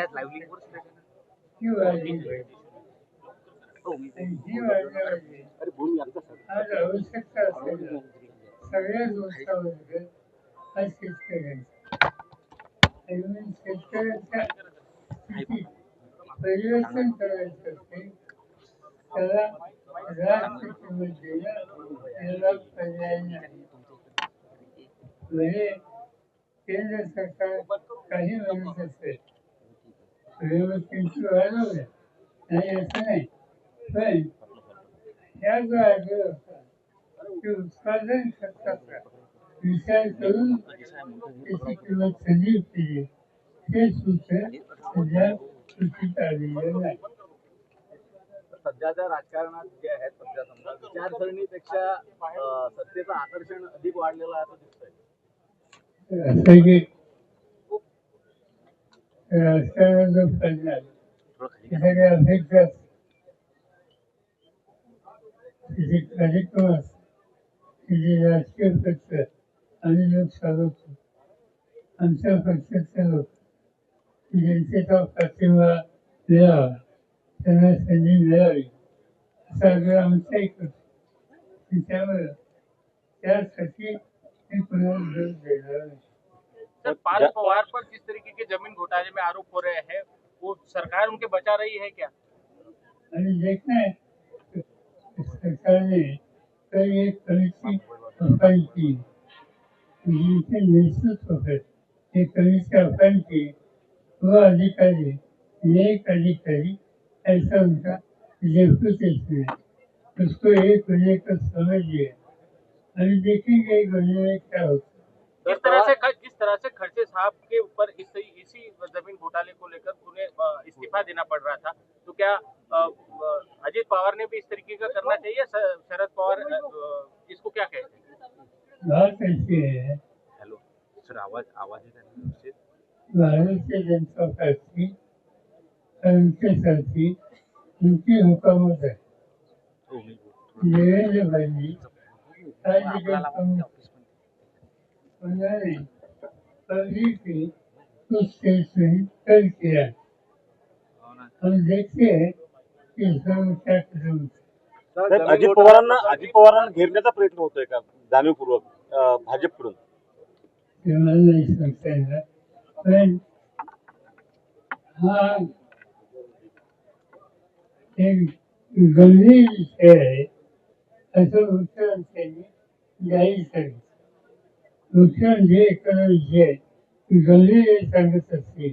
आज लाईव्ह ही वाढली आवश्यकता असलेल्या सगळ्या गोष्टावर हा शेतकऱ्यांचा आणि शेतकऱ्याच्या परिवर्तन करायचं असेल त्याला रास्त पर्याय नाही म्हणजे केंद्र सरकार काही म्हणत असेल व्यवस्थेची वाढवलं नाही असं नाही पण या जो आग्रह ते उत्पादन खर्चाचा विचार करून त्याची किंमत कधी केली हे सूत्र सध्या सूचित आलेलं नाही सध्याच्या राजकारणात जे आहेत सध्या समजा विचारसरणीपेक्षा सत्तेचं आकर्षण अधिक वाढलेलं आहे असं दिसतंय. कार्यक्रम असतात राजकीय पक्ष आम्ही लोक चालवतो आमच्या पक्षाचे लोक जनतेचा पाठिंबा मिळावा त्यांना संधी मिळावी असा आग्रह आमचाही करतो आणि त्यासाठी मी पुन्हा देणार नाही सर पार्थ पवार पर जिस तरीके के ज़मीन घोटाले में आरोप हो रहे हैं? वो सरकार उनके बचा रही है क्या? देखना है। एक कमिटी स्थापन की। जिनके नेतृत्व पर एक कमिटी स्थापन की वो अधिकारी एक अधिकारी ऐसा उनका रेपुटेशन है उसको एक होने को समझिए अभी देखेंगे एक होने में क्या होता है जिस तरह से जिस तरह से खर्चे साहब के ऊपर इस इसी ज़मीन घोटाले को लेकर उन्हें इस्तीफा देना पड़ रहा था? तो क्या अजीत पवार ने भी इस तरीके का करना चाहिए शरद पवार इसको क्या कहते हैं? है। हॅलो सर आवाज़ आवाज़? भारतीय जनता पार्टी उनके साथी उनकी हुकूमत है। भाई उन्होंने पब्लिक की स्टेटमेंट कल किया हो. हम देखते हैं कि इसमें क्या। साहेब, अजित पवारांना अजित पवारांना घेरण्याचा प्रयत्न होतोय का? जाणीवपूर्वक अं, भाजपकडून. ते मला नाही सांगता येणार. पण हा एक गंभीर विषय आहे. असं मुख्यमंत्र्यांनी जाहीर सांगितलं मुख्यमंत्री एखादा विषय गंभीर सांगत असतील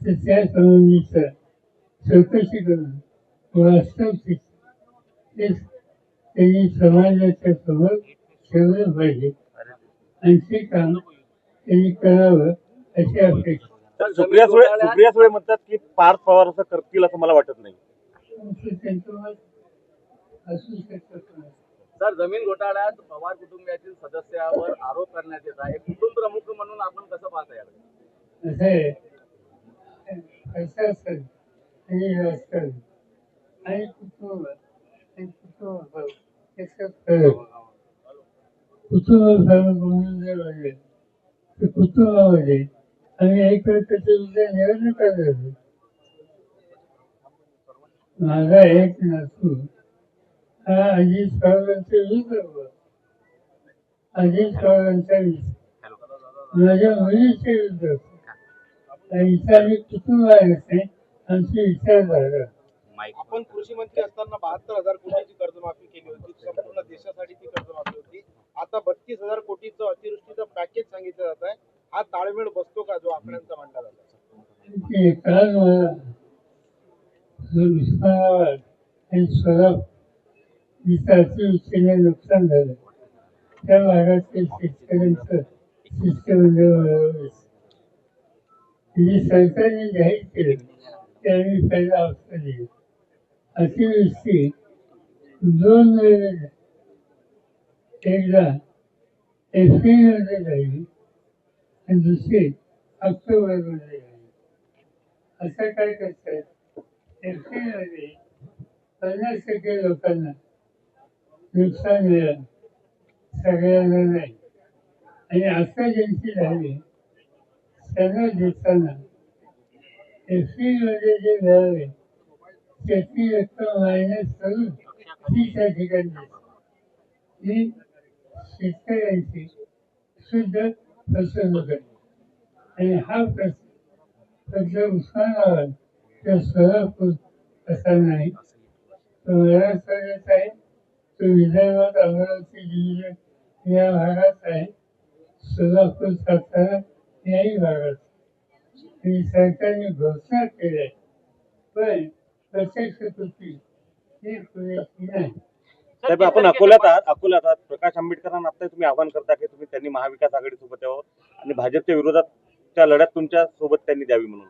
तर त्या संबंधीचं चौकशी करून त्यांनी समाजाच्या समोर ठेवलं पाहिजे आणि ते काम त्यांनी करावं अशी अपेक्षा सुप्रिया सुळे सुप्रिया सुळे म्हणतात की पार्थ पवार असं करतील असं मला वाटत नाही. त्यांचं असू शकत नाही सर जमीन घोटाळ्यात पवार कुटुंबियातील सदस्यावर आरोप करण्यात येत आहे. कुटुंब प्रमुख म्हणून आपण कसं पाहता याला? प्रशासन आणि राजकारण आणि कुटुंब आणि कुटुंब याच्यात फरक कुटुंब फरक म्हणून जर तर कुटुंबामध्ये आम्ही निवडणुका माझा एक नातू अजित पवारांच्या विरुद्ध अजित पवारांच्या युद्ध माझ्या मुलीच्या विरुद्ध कुटुंब आहे आमची इच्छा माईक आपण कृषी मंत्री असताना बहात्तर हजार कोटीची कर्जमाफी केली होती. संपूर्ण देशासाठी ती कर्जमाफी होती. आता बत्तीस हजार कोटीचं अतिवृष्टीचं पॅकेज सांगितलं जात आहे. हा ताळमेळ बसतो का जो आकड्यांचा मांडला जातो? ते काल सोलापूर जिथं अतिवृष्टीने नुकसान झालं त्या भागातील शेतकऱ्यांचं शिष्टमंडळ मिळवलं म्हणजे सरकारने जाहीर केलं की पहिला हप्ता दिला. अतिवृष्टी दोन वेळेला एकदा एप्रिलमध्ये झाली आणि दुसरी ऑक्टोबरमध्ये झाली. असं काय करतात? एप्रिलमध्ये पन्नास टक्के लोकांना नुकसान मिळालं सगळ्यांना नाही आणि आता ज्यांची झाली त्यांना देताना एप्रिलमध्ये जे मिळाले त्याची रक्कम मायनस करून तीस या ठिकाणी ही शेतकऱ्यांची शुद्ध फसवणूक आहे आणि हा प्रश्न उस्मानाबाद किंवा सोलापूर असा नाही तो मराठवाड्यात आहे. विदर्भात अमरावती जिल्ह्यात या भागात आहे. सोलापूर सातारा याही भागात आणि सरकारने घोषणा केल्या पण प्रत्यक्ष कृती ही पुरेशी नाही साहेब आपण अकोल्यात आहात. अकोल्यात आहात. प्रकाश आंबेडकरांना आता तुम्ही आवाहन करता की तुम्ही त्यांनी महाविकास आघाडीसोबत यावं आणि भाजपच्या विरोधातच्या लढ्यात तुमच्यासोबत त्यांनी द्यावी म्हणून.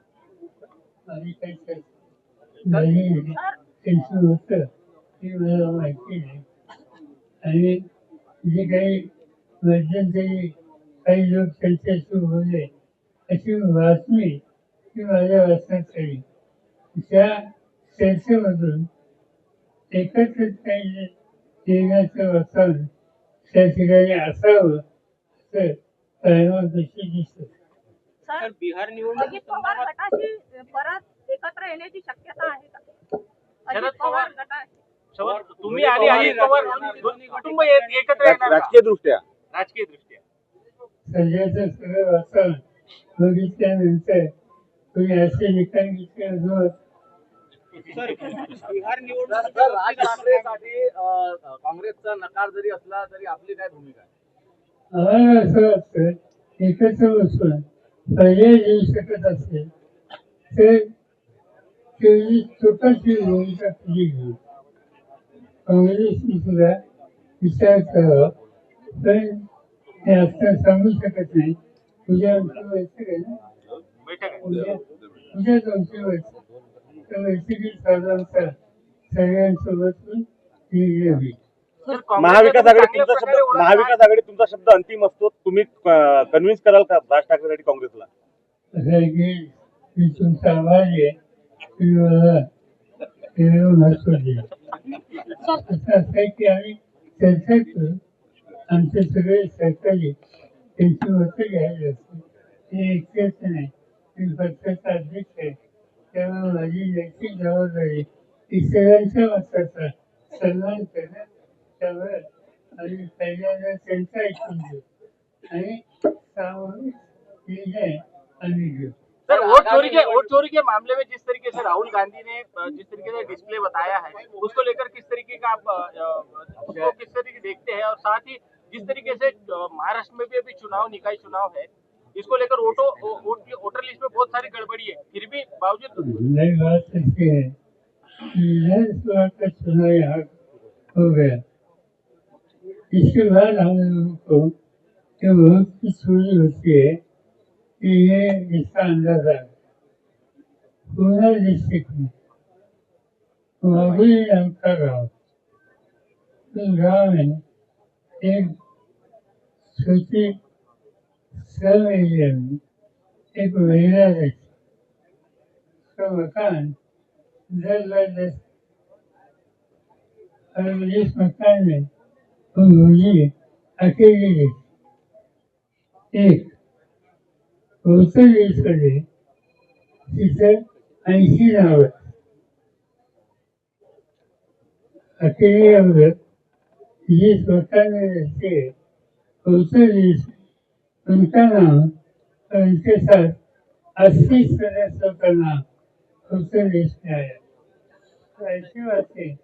आणि काही त्यांचं होतं ते मला माहिती नाही आणि जे काही मध्यंतरी काही लोक त्यांच्याशी बोलले अशी बातमी ती माझ्या वाचनात आली त्या चर्चेमधून एकत्र काही येण्याचं वातावरण त्या ठिकाणी असावं असं कायमापासून दिसतं. सर बिहार अजित पवार गटाशी परत एकत्र येण्याची शक्यता आहे का? शरद पवार गटा तुम्ही आणि अजित पवार दोन्ही कुटुंब एक- एकत्र येणार का? राजकीय दृष्ट्या राजकीय दृष्ट्या सध्याचं सगळं वातावरण बघितल्यानंतर तुम्ही असे निकाल बिहार निवडणूक राज ठाकरेसाठी अं, काँग्रेसचा नकार जरी असला तरी आपली काय भूमिका आहे? आम्हाला असं वाटतं एकत्र बसून पर्याय देऊ शकत असेल तर तेवढी स्वतःची भूमिका घेऊ काँग्रेसने सुद्धा विचार करावा पण हे आता सांगू शकत नाही. त्या बैठकीत साधारणतः सगळ्यांसोबत महाविकास आघाडी तुमचा शब्द. महाविकास आघाडी तुमचा शब्द अंतिम असतो. तुम्ही कन्व्हिन्स कराल का राज ठाकरेसाठी काँग्रेसला? असं आहे की मी तुमचा आभारी आहे. तुम्ही मला असं असं आहे की आम्ही चर्चा करू आमचे सगळे सरकारी त्यांची मतं घ्यायला असते. ते एकटेच नाही. मी पक्षाचा अध्यक्ष आहे त्यामुळे माझी नैतिक जबाबदारी इतरांच्या मताचा सन्मान करणं त्यावर आम्ही पहिल्यांदा त्यांचा ऐकून घेऊ. आणि सामूहिक निर्णय आम्ही घेऊ. सर वोट चोरी के वोट चोरी के मामले में जिस तरीके से राहुल गांधी ने जिस तरीके से डिस्प्ले बताया है उसको लेकर किस तरीके का आप उसको किस तरीके देखते हैं? और साथ ही जिस तरीके से महाराष्ट्र में भी अभी चुनाव निकाय चुनाव है इसको लेकर वोटो वोटर लिस्ट में बहुत सारी गड़बड़ी है। फिर भी बावजूद नई बात है चुनाव यहाँ हो गया। इसके बाद हम लोगों को बहुत चोरी होती है ये इसका अंदाजा है पूरा डिस्ट्रिक्ट में माहौली नाम गाँव. उस गाँव में एक छोटी सब एरिया में एक महिला रहती उसका मकान दस बाय दस और इस मकान में वो मुझे अकेली रहती एक उत्तर ईश्वरी तिथं ऐंशी नाव अकेली औरत जिस मकान में रहती उनका नाम उनके साथ अस्सी सदस्यों का नाम उत्तर देश में आया तो ऐसी बातें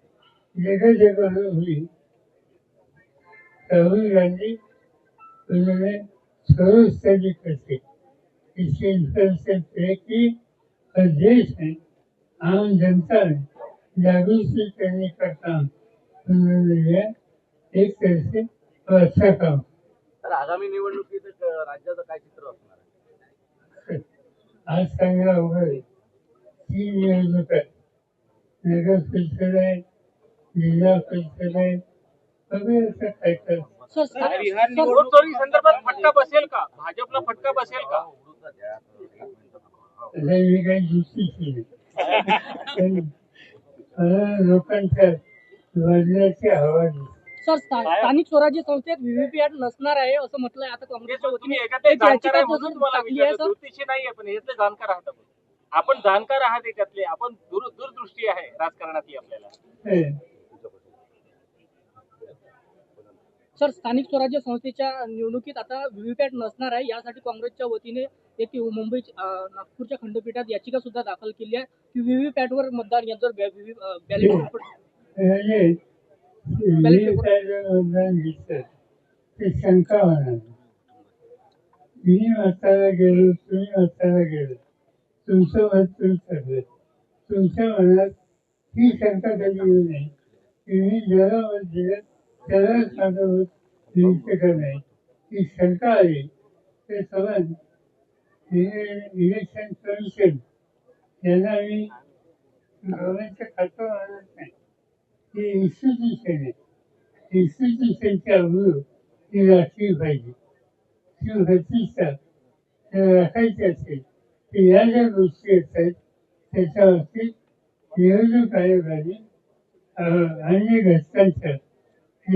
जगह जगह हुई राहुल गांधी उन्होंने सोलह तरीके इसकी इंफॉर्मेशन तय की और देश में आम जनता में जागरूक करने का काम उन्होंने लिया एक तरह से अच्छा काम तर आगामी निवडणुकीत राज्याचं काय चित्र असणार आज सांगा वगैरे तीन निवडणूक आहे नगर परिषद आहे जिल्हा परिषद आहे. वगैरे असं काय काय बिहार चोरी संदर्भात फटका बसेल का? भाजपला फटका बसेल का? मी काही दुसरी केली पण मला लोकांच्या वाजण्याची हवा दिसते सर स्था- स्थानिक स्वराज्य संस्थेत व्हीव्हीपॅट नसणार आहे असं म्हटलंय आता काँग्रेसच्या वतीने आपण. जाणकार आहात याच्यातले आपण दूर दूरदृष्टी आहे राजकारणातली आपल्याला हे सर स्थानिक स्वराज्य संस्थेच्या निवडणुकीत आता व्हीव्हीपॅट नसणार आहे. यासाठी काँग्रेसच्या वतीने एक मुंबई नागपूरच्या खंडपीठात याचिका सुद्धा दाखल केली आहे. की व्हीव्हीपॅट वर मतदान या जर बॅलेट शंका मी मताला गेलो तुम्ही मताला गेलो. तुमचं मत तुम्ही तुमच्या मनात ही शंका कधी येऊ नये? की मी ज्याला मत दिलं त्याला सांगत मत नियुक्त करणे ही शंका आहे ते संबंध इलेक्शन कमिशन त्यांना मी गव्हर्नमेंटचं खातं मानत नाही. हे इन्स्टिट्यूशन आहे. इन्स्टिट्यूशनची अवघड ती राखली पाहिजे. ती प्रतिष्ठा राखायची असेल. तर या ज्या गोष्टी असतात त्याच्या बाबतीत निवडणूक आयोगाने अन्य घटकांच्या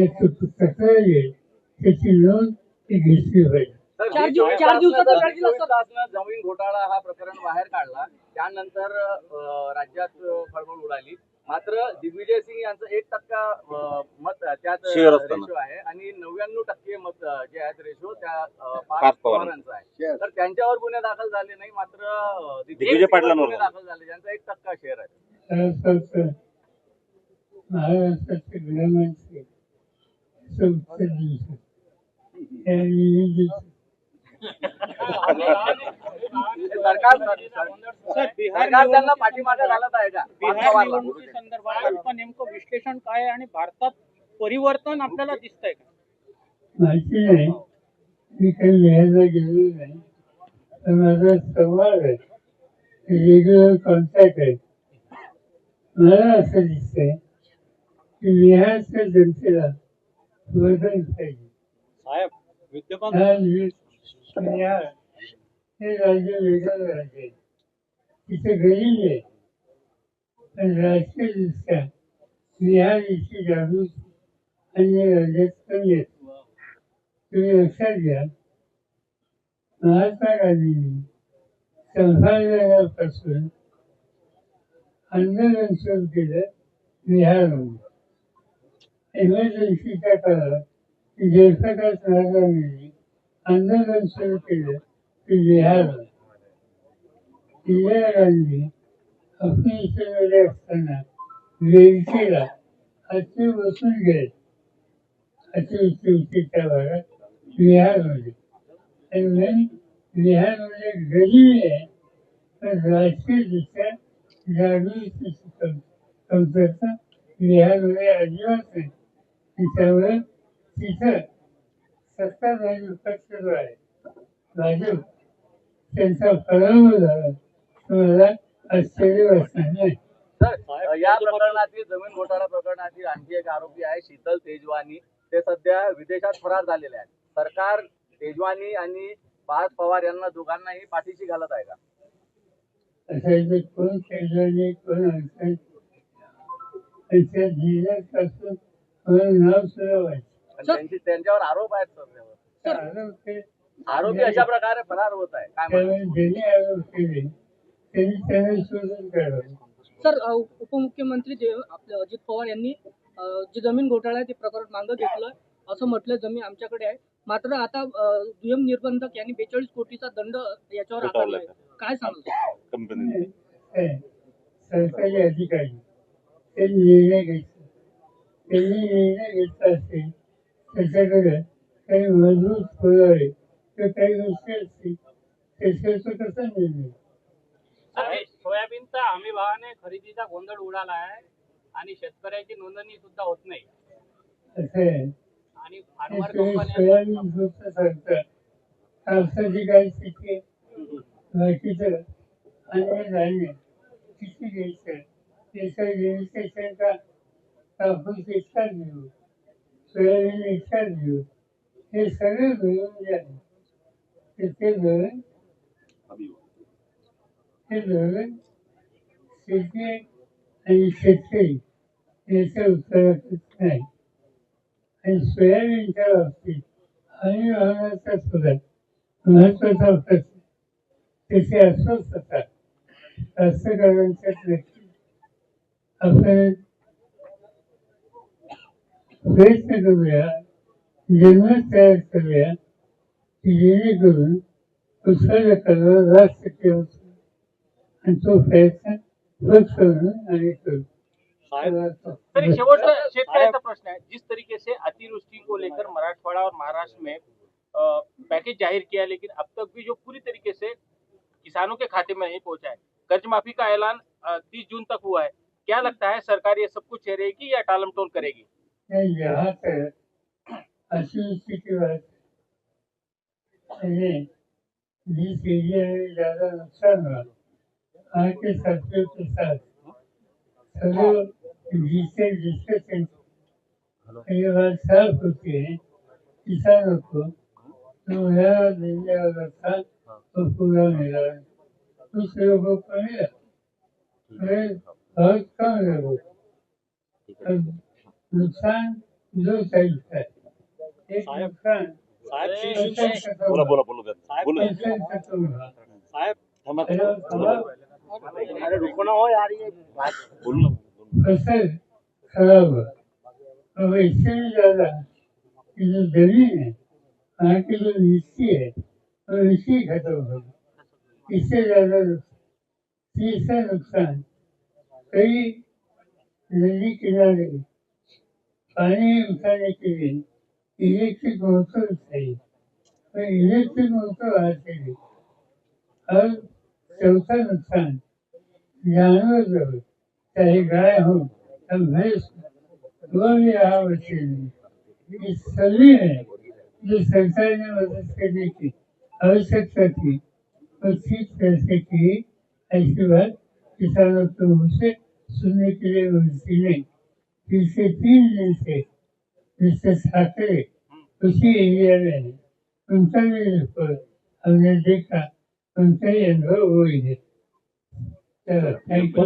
आहेत त्याची नोंद ती घेतली पाहिजे चार चार दिवसाचा वेळ दिला जमीन घोटाळा हा प्रकरण बाहेर काढला. त्यानंतर अं, राज्यात अं, खळबळ उडाली. मात्र दिग्विजय सिंग यांचं एक टक्का अं, मत त्यात असताना. रेशो आहे. आणि नव्याण्णव टक्के मत अं, जे आहेत रेशो त्या अं, पाच पवारांचं. आहे. तर त्यांच्यावर गुन्हे दाखल झाले नाही मात्र अं, दिग्विजय सिंगवर पाटलांवर गुन्हे दाखल झाले. ज्यांचा एक टक्का शेअर आहे. महाराष्ट्राचे गृहमंत्री चौथ्या सरकार त्यांना पाठीमागे घालत आहे का बिहार. निवडणुकी संदर्भात नेमकं विश्लेषण काय आहे आणि भारतात परिवर्तन आपल्याला दिसतंय का माहिती नाही मी काही लिहायला गेलो नाही तर माझा संवाद आहे रेग्युलर कॉन्टॅक्ट आहे मला असं दिसतंय की बिहारच्या जनतेला बदल पाहिजे साहेब विद्यमान हा वि- बिहार हे राज्य वेगळं राज्य आहे तिथे गरीब आहे पण राजकीय दृष्ट्या बिहार इतकी जागृती अन्य राज्यात कमी आहे तुम्ही लक्षात घ्या महात्मा गांधींनी संभाजीनगरपासून आंदोलन सुरू केलं बिहारमध्ये इमर्जन्सीच्या काळात जयप्रकाश नारायणांनी आंदोलन सुरू केलं ते बिहारमध्ये इंदिरा गांधी अफगाणिस्तानमध्ये असताना वेलचीला हाती बसून गेले अतिवृष्टीच्या भागात बिहारमध्ये आणि म्हणून बिहारमध्ये गरीबी आहे पण राजकीयदृष्ट्या जागृतीची कम कमतरता बिहारमध्ये अजिबात नाही आणि त्यामुळे तिथं. सत्ताधारी पक्ष जो आहे भाजप त्यांचा पराभव झाला तर मला आश्चर्य वाटणार नाही. सर या प्रकरणातील जमीन घोटाळा प्रकरणातील आणखी एक आरोपी आहे शीतल तेजवानी. ते सध्या विदेशात फरार झालेले आहेत. सरकार तेजवानी आणि पार्थ पवार यांना दोघांनाही पाठीशी घालत आहे का? असायचं कोण शेजारी कोण त्याच्या त्यांची त्यांच्यावर आरोप आहेत सर त्यावर. आरोप ते अशा प्रकारे फरार होत आहे. काय म्हणतात? सर अ, उपमुख्यमंत्री देव आपले अजित पवार यांनी अ, जे जमीन घोटाळा आहे ते प्रकरण मागं घेतलं. असं म्हटलं जमीन आमच्याकडे आहे. मात्र आता अ, दुय्यम निर्बंधक यांनी बेचाळीस कोटीचा दंड याच्यावर आकारला आहे. काय सांगाल कंपनी काय सरकारी अधिकारी त्यांनी निर्णय घ्यायचा. निर्णय घेतला असेल त्याच्याकडे काही मजबूत पुरावे किंवा काही गोष्टी असतील त्याच्यावर तो कसा निर्णय सोयाबीनचा हमी भावाने खरेदीचा गोंधळ उडाला आहे आणि शेतकऱ्याची नोंदणी सुद्धा होत नाही. असं आहे आणि फार्मर सोयाबीन गोष्ट सांगता कापसाची काय स्थिती बाकीचं अन्य धान्य किती घ्यायचं त्याचं लिमिटेशन का कापूस इतका घेऊ सोयाबीन इतका घेऊ हे सगळे मिळून जे आहे ते धोरण हे धोरण शेती आणि शेतकरी याच्या उत्तरातच नाही आणि सोयाबीनच्या बाबतीत आणि भावनाचा सुद्धा महत्त्वाचा प्रश्न त्याची अस्वस्थता कास्तकारांच्याच नक्की आपण प्रयत्न करूया जन्मच तयार करूया की जेणेकरून उत्पादकाला रास्त ठेवतो आणि तो प्रयत्न आणि शेवटचा शेतकऱ्याचा प्रश्न है जिस तरीके से अतिवृष्टि को लेकर मराठवाड़ा और महाराष्ट्र में पैकेज ज़ाहिर किया लेकिन अब तक भी जो पूरी तरीके से किसानों के खाते में नहीं पहुँचा है कर्ज माफ़ी का ऐलान तीस जून तक हुआ है क्या लगता है सरकार ये सब कुछ रहेगी या टालम टोल करेगी? यहाँ तक अच्छी स्थिति बात है जिस ज्यादा नुकसान झालं. वहाँ ते साथियों डिस्कशन साफ होते किसान होतो को जो नुकसान दो साइड का है एक नुकसान साहेब बोला बोला बोलू द्या. बोलू द्या. पैसे खत्म हुआ साहेब थांबा हेलो, बोला. अरे रुको ना हो यार ये बोलू ना फसल खराब हुआ और इससे भी ज्यादा ये जो जमीन है वहाँ की जो मिट्टी है वो मिट्टी खत्म हो इससे ज्यादा नुकसान. तीसरा नुकसान. कई नदी किनारे पानी उठाने के लिए इलेक्ट्रिक मोटर और इलेक्ट्रिक मोटर चौथा नुकसान. जानवर जो चाहे गाय हो. भैंस हो, वो भी यहाँ बचे नहीं जो ने मदद आवश्यकता थी वो ठीक की ऐसी बात किसानों को मुझसे सुनने के लिए मिलती नहीं. पिछले तीन दिन से मिस्टर ठाकरे उसी एरिया में है उनका भी रिपोर्ट हमने देखा उनका ही अनुभव वही है। चलो थैंक यू